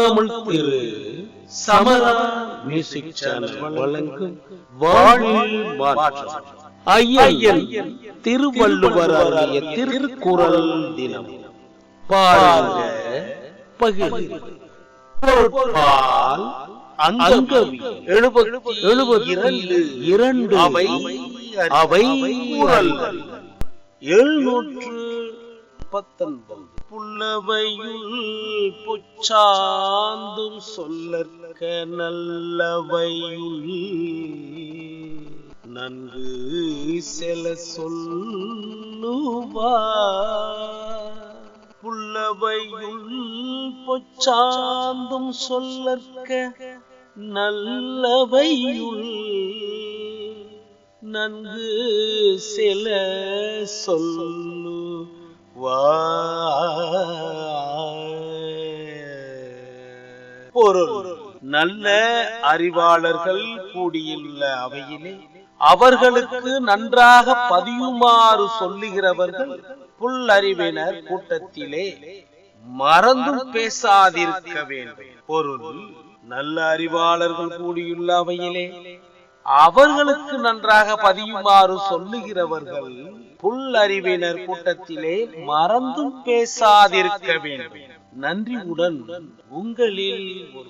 தமிழ் திரு சமரா music channel வழங்கும் வாழ்வில் மாற்றம். ஐயன் திருவள்ளுவர் அருளிய திருக்குறள் தினம். பாருங்க பகிர் பொருட்பால் அங்கவி எழுபத்தி எழுபத்தி இரண்டு இரண்டு அவை அவை எழுநூற்று பத்தொன்பது புல்லவையுள் புச்சாந்தும் சொல்லற்க நல்லவையுள் நன்கு செல சொல்லுவா. புல்லவையுள் பொச்சாந்தும் சொல்லற்க நல்லவையுள் நன்கு சில சொல்லு பொருள். நல்ல அறிவாளர்கள் கூடியுள்ள அவையிலே அவர்களுக்கு நன்றாக பதியுமாறு சொல்லுகிறவர்கள் புல்லறிவினர் கூட்டத்திலே. மறந்தும் பேசாதிருக்க வேண்டும். பொருள். நல்ல அறிவாளர்கள் கூடியுள்ள அவையிலே. அவர்களுக்கு நன்றாக பதியுமாறு சொல்லுகிறவர்கள் புல்லறிவினர் கூட்டத்திலே மறந்தும் பேசாதிருக்க வேண்டும். நன்றியுடன் உங்களில் ஒரு